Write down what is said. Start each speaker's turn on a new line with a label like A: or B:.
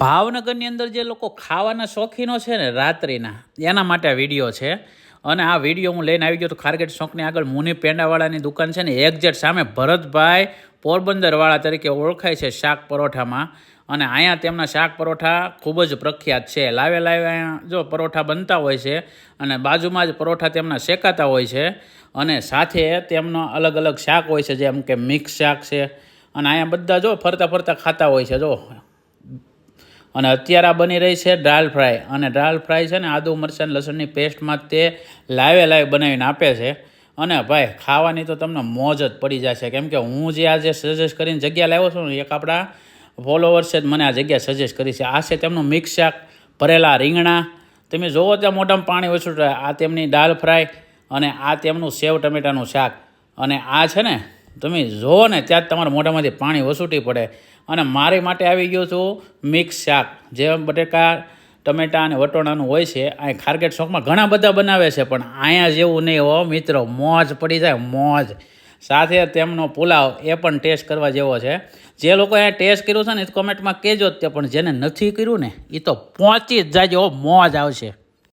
A: ભાવનગરની અંદર જે લોકો ખાવાના શોખીનો છે ને રાત્રિના, એના માટે આ વીડિયો છે. અને આ વીડિયો હું લઈને આવી ગયો તો ખારગેટ શોખની આગળ મુનિ પેંડાવાળાની દુકાન છે ને એક્ઝેટ સામે ભરતભાઈ પોરબંદરવાળા તરીકે ઓળખાય છે શાક પરોઠામાં. અને અહીંયા તેમના શાક પરોઠા ખૂબ જ પ્રખ્યાત છે. લાવે લાવે અહીંયા જો પરોઠા બનતા હોય છે અને બાજુમાં જ પરોઠા તેમના શેકાતા હોય છે. અને સાથે તેમનો અલગ અલગ શાક હોય છે, જેમ કે મિક્સ શાક છે. અને અહીંયા બધા જો ફરતા ફરતા ખાતા હોય છે, જો અને અત્યારે આ બની રહી છે દાલ ફ્રાય. અને દાલ ફ્રાય છે ને આદુ, મરચાં લસણની પેસ્ટમાં તે લાવે લાવે બનાવીને આપે છે. અને ભાઈ, ખાવાની તો તમને મોજ જ પડી જશે. કેમ કે હું જે આજે સજેસ્ટ કરીને જગ્યા લાવ્યો છું ને, એક આપણા ફોલોવર્સે જ મને આ જગ્યા સજેસ્ટ કરી છે. આ છે તેમનું મિક્સ શાક, ભરેલા રીંગણા. તમે જોવો ત્યાં મોઢામાં પાણી ઓછું આ તેમની દાલ ફ્રાય અને આ તેમનું સેવ ટમેટાનું શાક. અને આ છે ને તમે જુઓ ને ત્યાં જ તમારા મોઢામાંથી પાણી વસૂટી પડે. અને મારી માટે આવી ગયું છું મિક્સ શાક, જે બટેકા, ટમેટા અને વટોણાનું હોય છે. અહીં ખારગેટ શોખમાં ઘણા બધા બનાવે છે, પણ અહીંયા જેવું નહીં હો મિત્રો. મોજ પડી જાય, મોજ. સાથે તેમનો પુલાવ એ પણ ટેસ્ટ કરવા જેવો છે. જે લોકો અહીંયા ટેસ્ટ કર્યું છે ને એ કોમેન્ટમાં કહેજો જ તે, પણ જેને નથી કર્યું ને એ તો પહોંચી જ જાજો મોજ આવશે.